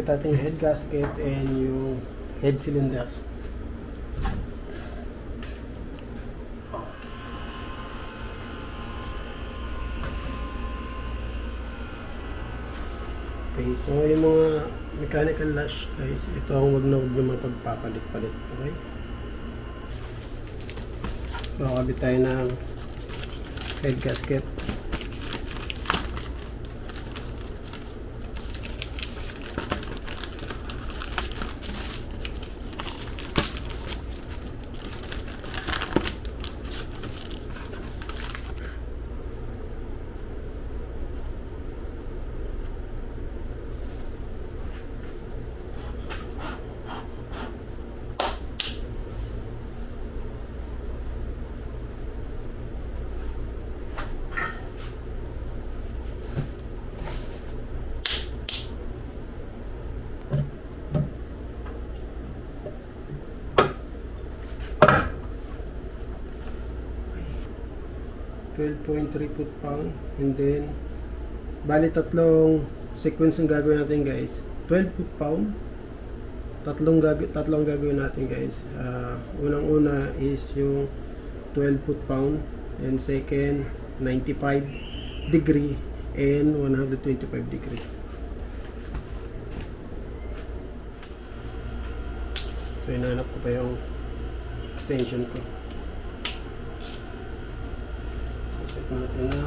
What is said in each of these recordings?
kakabit natin yung head gasket and yung head cylinder. Okay, so yung mga mechanical lash guys, ito ang wag na wag naman pagpapalit-palit. Okay? So, kakabit tayo ng head gasket. Twelve point three foot pound. And then bali tatlong sequence ang gagawin natin guys. 12 foot pound. Tatlong gag tatlong gagawin natin guys. Ah, unang una is yung 12 foot pound. And second 95 degree. And 125 degree. So inanap ko pa yung extension ko natin na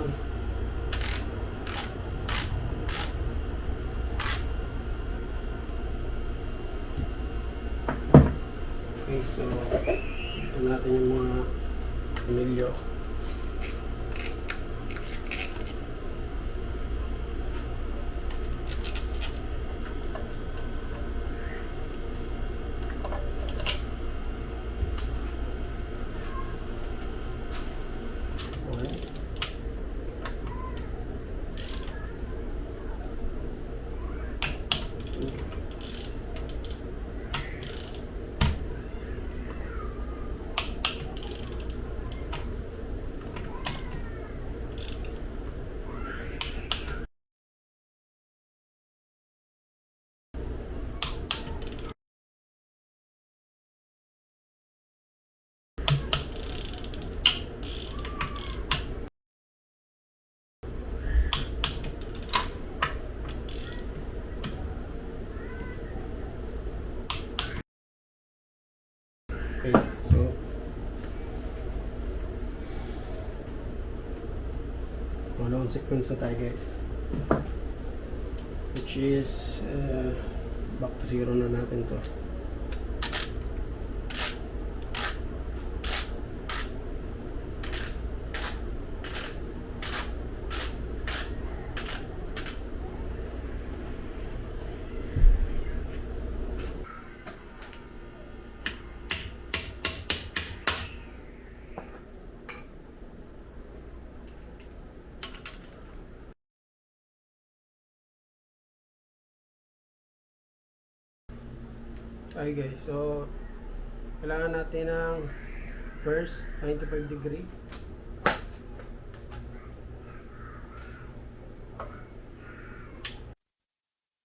Okay, so ito natin yung mga milyo. One. Okay, so. Walong sequence na tayo guys? Which is uh, back to zero na natin to Okay guys, so kailangan natin ng first 95 degree.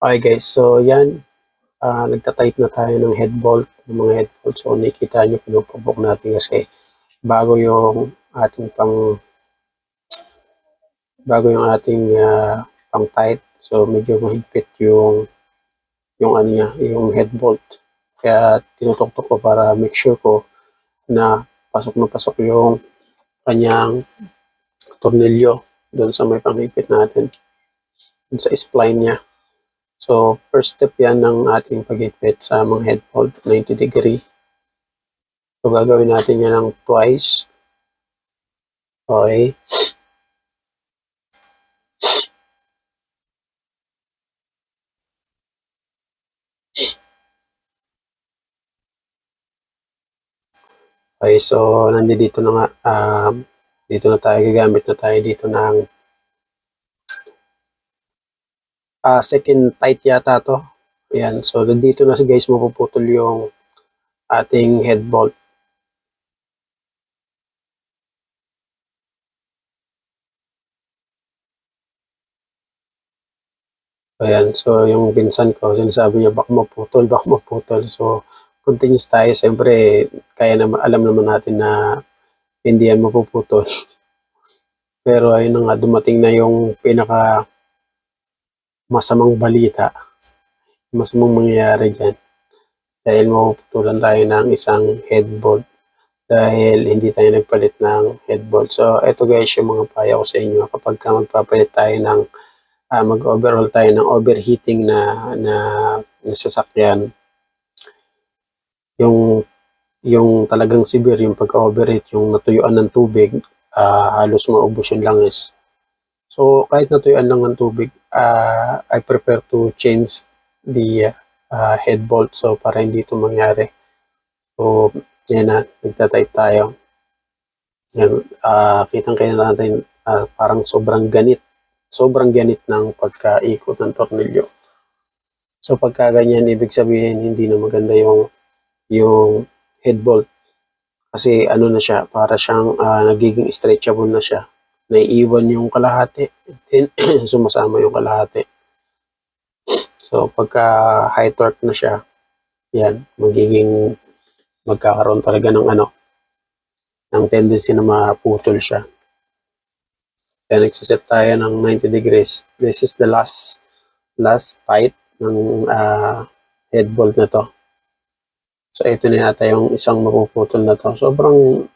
Okay guys, so yan. ah nagta-tight na tayo ng head bolt, ng mga head bolt. So nakikita nyo, pinupubok natin kasi bago yung ating pang bago yung ating ah, pang tight. So medyo mahigpit yung yung ano niya, yung head bolt. Kaya tinutok ko para make sure ko na pasok na pasok yung kanyang tornilyo doon sa may panghigpit natin. Doon sa spline niya. So, first step yan ng ating paghigpit sa mga head bolt, 90 degree. So, gagawin natin yan ng twice. Okay. Okay, so nandito na nga, um, dito na tayo, gagamit na tayo dito ng ah second tight yata to. Ayan, so dito na guys mapuputol yung ating head bolt. Ayan, so yung pinsan ko, sinasabi niya, baka maputol, baka maputol. So, continuous tayo. Siyempre, kaya naman, alam naman natin na hindi yan mapuputol. Pero ayun na nga, dumating na yung pinaka masamang balita. Masamang mangyayari dyan. Dahil mapuputulan tayo ng isang head bolt. Dahil hindi tayo nagpalit ng head bolt. So, ito guys yung mga payo ko sa inyo. Kapag ka magpapalit tayo ng ah, mag-overhaul tayo ng overheating na na, na sasakyan yung yung talagang severe yung pagka-overheat yung natuyuan ng tubig ah, halos maubos yung langis. So kahit natuyuan lang ng tubig ah, I prefer to change the ah, head bolt. So para hindi ito mangyari. So yan na nagtatight tayo. Yan, ah, kitang kaya natin ah, parang sobrang ganit. Sobrang ganit ng pagkaikot ng tornilyo. So pagka ganyan, ibig sabihin hindi na maganda yung yung head bolt. Kasi ano na siya, para siyang ah, nagiging stretchable na siya. Naiiwan yung kalahati, then sumasama yung kalahati. So pagka high torque na siya, yan, magiging magkakaroon talaga ng ano, ng tendency na maputol siya. Kaya nagsiset tayo ng 90 degrees. This is the last last tight ng ah, head bolt na to. So ito na yata yung isang mapuputol na to. Sobrang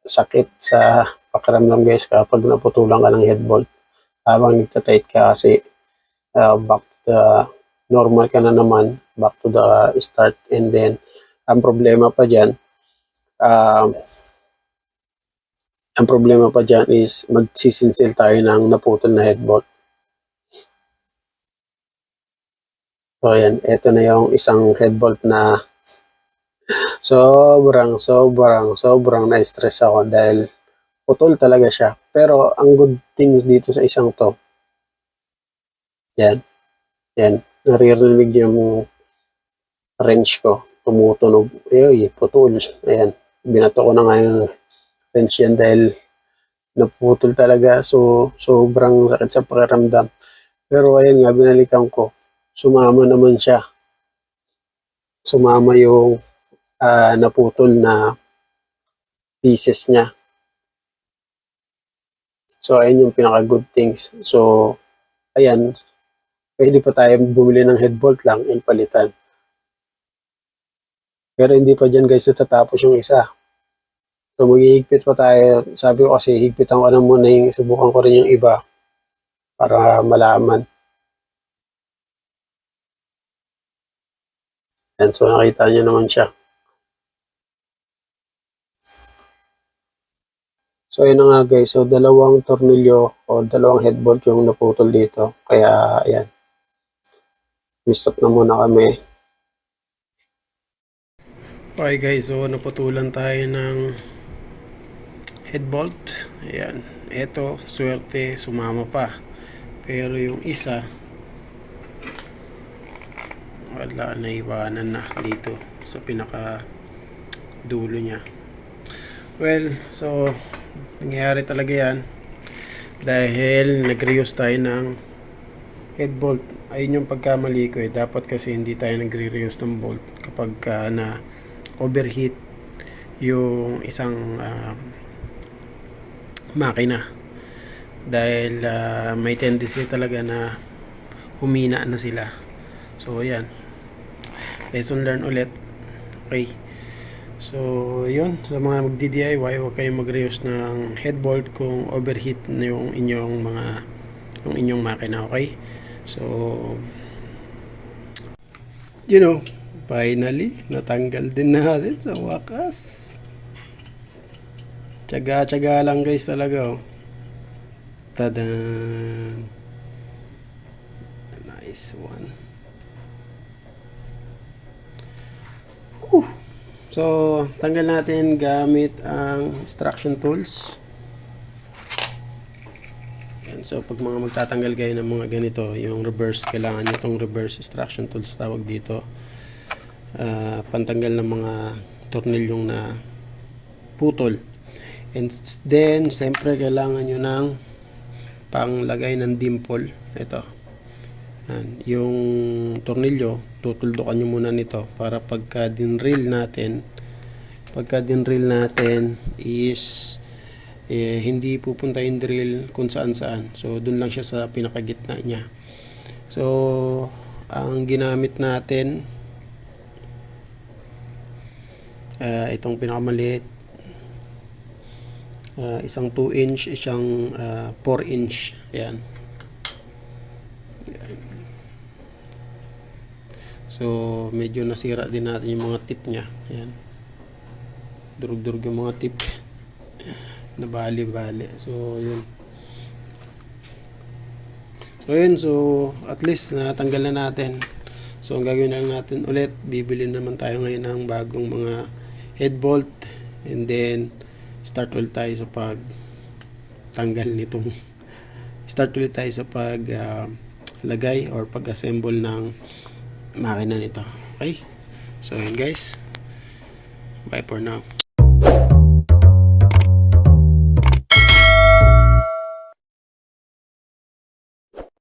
sakit sa pakiramdam guys kapag naputulan ka ng head bolt. Habang nagtatight ka kasi ah, back to the normal ka na naman, back to the start and then ang problema pa dyan, ah, ang problema pa dyan is magsisinsil tayo ng naputol na head bolt. So ayan, ito na yung isang head bolt na sobrang, sobrang, sobrang na-stress ako dahil putol talaga siya. Pero ang good things dito sa isang to, yan, yan, naririnig yung wrench ko, tumutunog, ay, putol, ayan, binato ko na nga yung wrench yan dahil naputol talaga, so sobrang sakit sa pakiramdam. Pero ayan nga, binalikan ko, sumama naman siya. Sumama yung ah, naputol na pieces niya. So, ayan yung pinaka-good things. So, ayan, pwede pa tayo bumili ng head bolt lang and palitan. Pero hindi pa dyan guys natatapos yung isa. So, maghihigpit pa tayo. Sabi ko kasi, higpitan ko na muna yung, subukan ko rin yung iba para malaman. Yan, so nakita nyo naman siya. So, yun na nga guys. So, dalawang tornilyo o dalawang head bolt yung naputol dito. Kaya, ayan. Mistop na muna kami. Okay guys, so naputulan tayo ng head bolt. Ayan. Ito, swerte, sumama pa. Pero yung isa, wala na iwanan na dito sa pinaka dulo niya. Well, so nangyayari talaga yan dahil nag-reuse tayo ng head bolt. Ayun yung pagkamali ko eh. Dapat kasi hindi tayo nagre-reuse ng bolt kapag ka na overheat yung isang ah, makina. Dahil ah, may tendency talaga na humina na sila. So, ayan. Lesson learn ulit. Okay. So, yun. Sa mga magdi-DIY, huwag kayong mag-reuse ng head bolt kung overheat na yung inyong mga yung inyong makina, okay? So, you know, finally, natanggal din natin sa wakas. Tsaga-tsaga lang guys talaga, oh. Tadan! Nice one. So, tanggal natin gamit ang extraction tools. Yan. So, pag mga magtatanggal kayo ng mga ganito, yung reverse, kailangan nyo itong reverse extraction tools tawag dito. Ah, pantanggal ng mga tornilyong na putol. And then, siyempre, kailangan nyo ng panglagay ng dimple. Ito. Yan. Yung tornilyo, tutuldukan nyo muna nito para pagka dinrill natin, pagka dinrill natin is eh, hindi pupunta yung drill kung saan saan. So, dun lang siya sa pinakagitna niya. So, ang ginamit natin, ah, itong pinakamaliit, ah, isang 2 inch, isang ah, 4 inch. Ayan. So, medyo nasira din natin yung mga tip niya. Ayan. Durug-durug yung mga tip. Nabali-bali. So, yun. So, yun. So, at least natanggal na natin. So, ang gagawin lang natin ulit, bibili naman tayo ngayon ng bagong mga head bolt. And then, start ulit tayo sa pag tanggal nitong start ulit tayo sa pag ah, lagay or pag-assemble ng makina nito. Okay? So, yun guys. Bye for now.